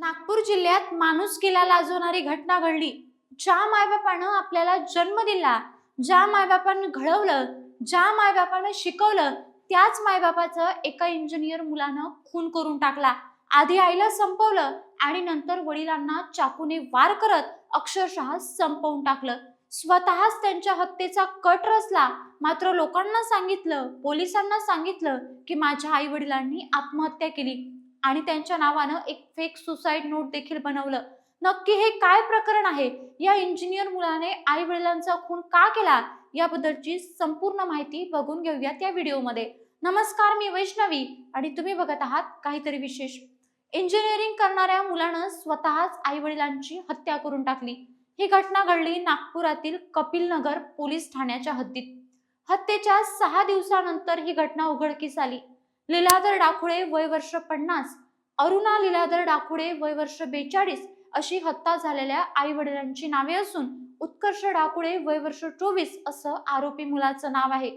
नागपूर जिल्ह्यात माणुसकीला लाजवणारी घटना घडली. ज्या मायबापानं आपल्याला जन्म दिला ज्या मायबापानं घडवलं ज्या मायबापानं शिकवलं त्याच मायबापाचं एका इंजिनियर मुलानं खून करून टाकला. आधी आईला संपवलं आणि नंतर वडिलांना चाकूने वार करत अक्षरशः संपवून टाकलं. स्वतःच त्यांच्या हत्येचा कट रचला. मात्र लोकांना सांगितलं पोलिसांना सांगितलं की माझ्या आई वडिलांनी आत्महत्या केली. आणि त्यांच्या नावानं एक फेक सुसाईड नोट देखील बनवलं. नक्की हे काय प्रकरण आहे? या इंजिनियर मुलाने आई वडिलांचा खून का केला? याबद्दलची संपूर्ण माहिती बघून घेऊयात या व्हिडिओमध्ये. नमस्कार मी वैष्णवी आणि तुम्ही बघत आहात काहीतरी विशेष. इंजिनिअरिंग करणाऱ्या मुलानं स्वतःच आई वडिलांची हत्या करून टाकली. ही घटना घडली नागपुरातील कपिल नगर पोलीस ठाण्याच्या हद्दीत. हत्येच्या सहा दिवसानंतर ही घटना उघडकीस आली. लीलाधर डाकुळे वय वर्ष पन्नास. अरुणा लीलाधर डाकुळे वय वर्ष बेचाळीस अशी हत्या झालेल्या आई वडिलांची नावे असून उत्कर्ष डाकुळे वय वर्ष चोवीस असं आरोपी मुलाचं नाव आहे.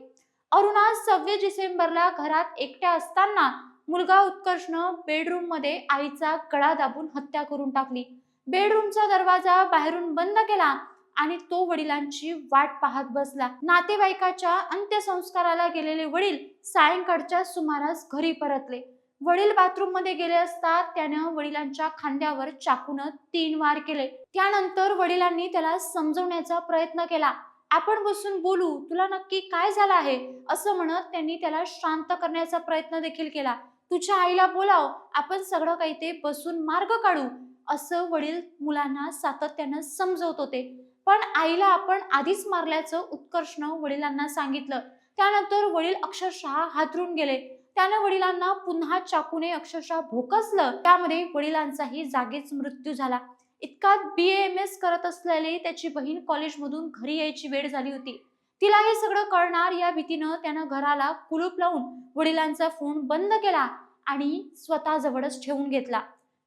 अरुणा सव्वीस डिसेंबरला घरात एकट्या असताना मुलगा उत्कर्षनं बेडरूममध्ये आईचा गळा दाबून हत्या करून टाकली. बेडरूमचा दरवाजा बाहेरून बंद केला आणि तो वडिलांची वाट पाहत बसला. नातेवाईकाच्या अंत्यसंस्काराला गेलेले वडील सायंकाळच्या सुमारास घरी परतले. वडील बाथरूममध्ये गेले असता त्यानं वडिलांच्या खांद्यावर चाकून तीन वार केले. त्यानंतर वडिलांनी त्याला समजवण्याचा प्रयत्न केला. आपण बसून बोलू तुला नक्की काय झालं आहे? असं म्हणत त्यांनी त्याला शांत करण्याचा प्रयत्न देखील केला. तुझ्या आईला बोलाव आपण सगळं काही ते बसून मार्ग काढू असं वडील मुलांना सातत्यानं समजवत होते. पण आईला आपण आधीच मारल्याचं उत्कर्षण वडिलांना सांगितलं. त्यानंतर वडील अक्षरशः हातरून गेले. त्यानं वडिलांना पुन्हा चाकूने अक्षरशः भोकसलं. त्यामध्ये वडिलांचाही जागीच मृत्यू झाला. इतका बी एम एस करत असलेली त्याची बहीण कॉलेजमधून घरी यायची वेळ झाली होती. तिला हे सगळं कळणार या भीतीनं त्यानं घराला कुलूप लावून वडिलांचा फोन बंद केला आणि स्वतः जवळच ठेवून घेतला.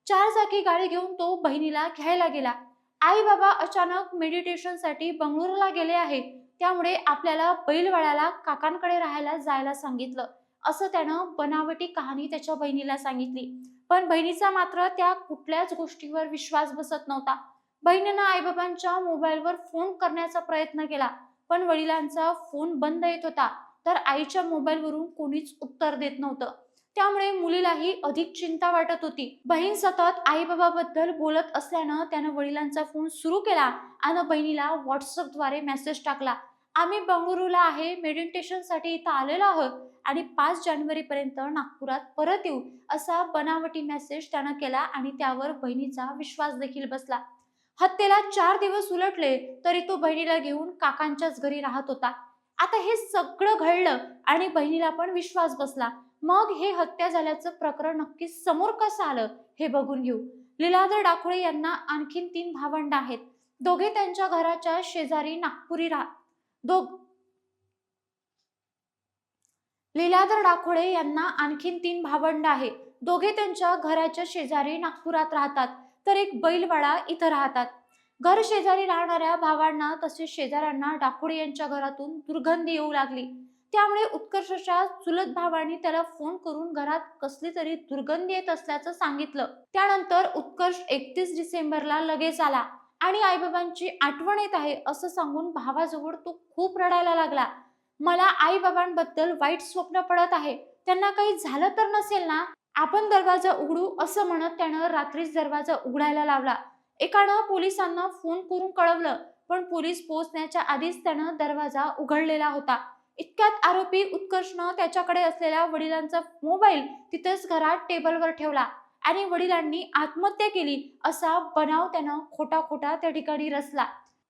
चार चाकी गाडी घेऊन तो बहिणीला घ्यायला गेला. आई बाबा अचानक मेडिटेशनसाठी बंगळुरूला गेले आहेत. त्यामुळे आपल्याला बैलवाड्याला काकांकडे राहायला जायला सांगितलं. असं त्यानं बनावटी कहाणी त्याच्या बहिणीला सांगितली. पण बहिणीचा मात्र त्या कुठल्याच गोष्टीवर विश्वास बसत नव्हता. बहिणीनं आईबाबांच्या मोबाईलवर फोन करण्याचा प्रयत्न केला. पण वडिलांचा फोन बंद येत होता. तर आईच्या मोबाईलवरून कोणीच उत्तर देत नव्हतं. त्यामुळे मुलीलाही अधिक चिंता वाटत होती. बहीण सतत आईबाबाबद्दल बोलत असल्यानं त्यानं वडिलांचा फोन सुरू केला आणि बहिणीला व्हॉट्सअपद्वारे मेसेज टाकला. आम्ही बंगळुरूला आहे मेडिटेशनसाठी इथं आलेलो आहोत आणि पाच जानेवारी पर्यंत नागपुरात परत येऊ असा बनावटी मेसेज त्यानं केला आणि त्यावर बहिणीचा विश्वास देखील बसला. हत्येला चार दिवस उलटले तरी तो बहिणीला घेऊन काकांच्याच घरी राहत होता. आता हे सगळं घडलं आणि बहिणीला पण विश्वास बसला. मग हे हत्या झाल्याचं प्रकरण नक्की समोर कसं आलं हे बघून घेऊ. लीलाधर डाकुळे यांना आणखीन तीन भावंड आहेत. दोघे त्यांच्या घराच्या शेजारी नागपुरी राहत दोघ लीलाधर डाकोळे यांना आणखीन तीन भावंड आहे. दोघे त्यांच्या घराच्या शेजारी नागपुरात राहतात. तर एक बैलवाडा इथं राहतात. घर शेजारी राहणाऱ्या भावांना तसेच शेजाऱ्यांना डाकोडे यांच्या घरातून दुर्गंधी येऊ लागली. त्यामुळे उत्कर्षच्या चुलत भावांनी त्याला फोन करून घरात कसली तरी दुर्गंधी येत असल्याचं सांगितलं. त्यानंतर उत्कर्ष एकतीस डिसेंबरला लगेच आला आणि आईबाबांची आठवण येत आहे असं सांगून भावाजवळ तो खूप रडायला लागला. मला आईबाबांबद्दल वाईट स्वप्न पडत आहे. त्यांना काही झालं तर नसेल ना? आपण दरवाजा उघडू असं म्हणत त्यानं रात्रीच दरवाजा उघडायला लावला. एकानं पोलिसांना फोन करून कळवलं पण पोलीस पोहोचण्याच्या आधीच त्यानं दरवाजा उघडलेला होता. इतक्यात आरोपी उत्कर्षनं त्याच्याकडे असलेल्या वडिलांचा मोबाईल तिथेच घरात टेबलवर ठेवला आणि वडिलांनी आत्महत्या केली असा बनाव त्यानं खोटा खोटा त्या ठिकाणी रचला.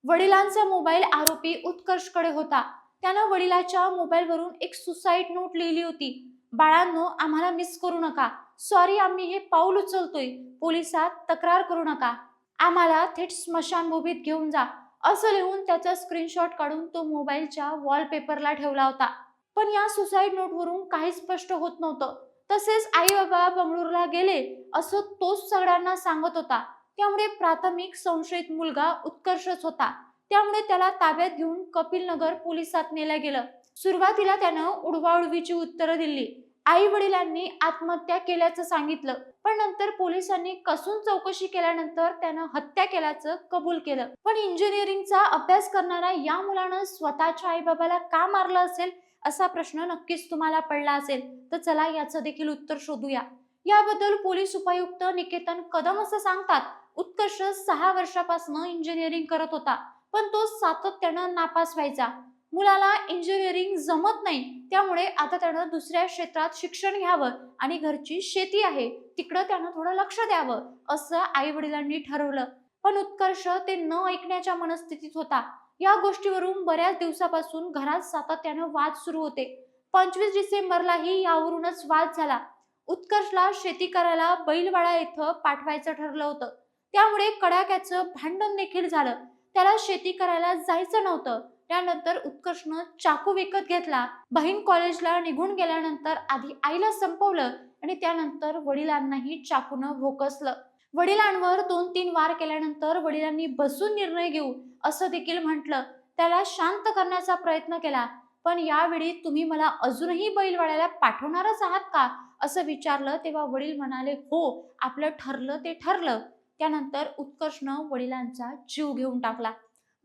वडिलांचा मोबाईल आरोपी उत्कर्षकडे होता. त्यानं वडिलाच्या मोबाईलवरून एक सुसाईड नोट लिहिली होती. बाळांनो आम्हाला मिस करू नका. सॉरी आम्ही हे पाऊल उचलतोय. पोलिसात तक्रार करू नका. आम्हाला थेट स्मशानभूमीत घेऊन जा. असं लिहून त्याचा स्क्रीनशॉट काढून तो मोबाईलच्या वॉलपेपरला ठेवला होता. पण या सुसाईड नोटवरून काही स्पष्ट होत नव्हतं. तसेच आई बाबा बंगळुरूला गेले असं तोच सगळ्यांना सांगत होता. त्यामुळे प्राथमिक संशयित मुलगा उत्कर्षच होता. त्यामुळे त्याला ताब्यात घेऊन कपिल नगर पोलिसात नेलं गेलं. सुरुवातीला त्यानं उडवाउडवीची उत्तरं दिली. आई वडिलांनी आत्महत्या केल्याचं सांगितलं पण नंतर पोलिसांनी कसून चौकशी केल्यानंतर त्यानं हत्या केल्याचं कबूल केलं. पण इंजिनिअरिंगचा अभ्यास करणाऱ्या या मुलानं स्वतःच्या आईबाबाला का मारलं असेल असा प्रश्न नक्कीच तुम्हाला पडला असेल. तर चला याचं देखील उत्तर शोधूया. याबद्दल पोलीस उपायुक्त निकेतन कदम असं सांगतात उत्कर्ष सहा वर्षापासून इंजिनिअरिंग करत होता पण तो सातत्यानं नापास व्हायचा. मुलाला इंजिनिअरिंग जमत नाही त्यामुळे आता त्यानं दुसऱ्या क्षेत्रात शिक्षण घ्यावं आणि घरची शेती आहे तिकडं त्यानं थोडं लक्ष द्यावं असं आई वडिलांनी ठरवलं. पण उत्कर्ष ते न ऐकण्याच्या मनस्थितीत होता. या गोष्टीवरून बऱ्याच दिवसापासून घरात सातत्यानं वाद सुरू होते. पंचवीस डिसेंबरलाही यावरूनच वाद झाला. उत्कर्षला शेती करायला बैलवाडा इथं पाठवायचं ठरलं होतं. त्यामुळे कडाक्याचं भांडण देखील झालं. त्याला शेती करायला जायचं नव्हतं. त्यानंतर उत्कर्षनं चाकू विकत घेतला. बहीण कॉलेजला निघून गेल्यानंतर आधी आईला संपवलं आणि त्यानंतर वडिलांनाही चाकूनं भोकसलं. वडिलांवर दोन तीन वार केल्यानंतर वडिलांनी बसून निर्णय घेऊ असं देखील म्हटलं. त्याला शांत करण्याचा प्रयत्न केला. पण यावेळी तुम्ही मला अजूनही बैलवाड्याला पाठवणारच आहात का? असं विचारलं तेव्हा वडील म्हणाले हो आपलं ठरलं ते ठरलं. त्यानंतर उत्कर्षनं वडिलांचा जीव घेऊन टाकला.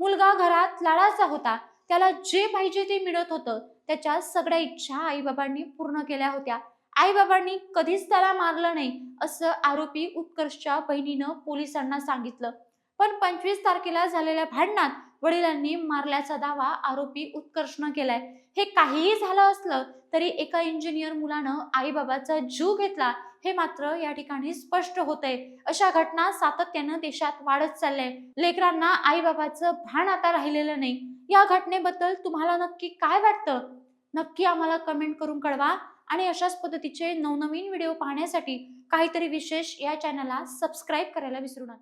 मुलगा घरात लाडाचा होता. त्याला जे पाहिजे ते मिळत होतं. त्याच्या सगळ्या इच्छा आईबाबांनी पूर्ण केल्या होत्या. आईबाबांनी कधीच त्याला मारलं नाही असं आरोपी उत्कर्षच्या बहिणीनं पोलिसांना सांगितलं. पण पंचवीस तारखेला झालेल्या भांडणात वडिलांनी मारल्याचा दावा आरोपी उत्कर्षनं केलाय. हे काहीही झालं असलं तरी एका इंजिनियर मुलानं आईबाबाचा जीव घेतला हे मात्र या ठिकाणी स्पष्ट होतंय. अशा घटना सातत्यानं देशात वाढत चालल्या लेकरांना आईबाबाचं भान आता राहिलेलं नाही. या घटनेबद्दल तुम्हाला नक्की काय वाटतं? नक्की आम्हाला कमेंट करून कळवा आणि अशाच पद्धतीचे नवनवीन व्हिडिओ पाहण्यासाठी काहीतरी विशेष या चॅनलला सबस्क्राईब करायला विसरू नका.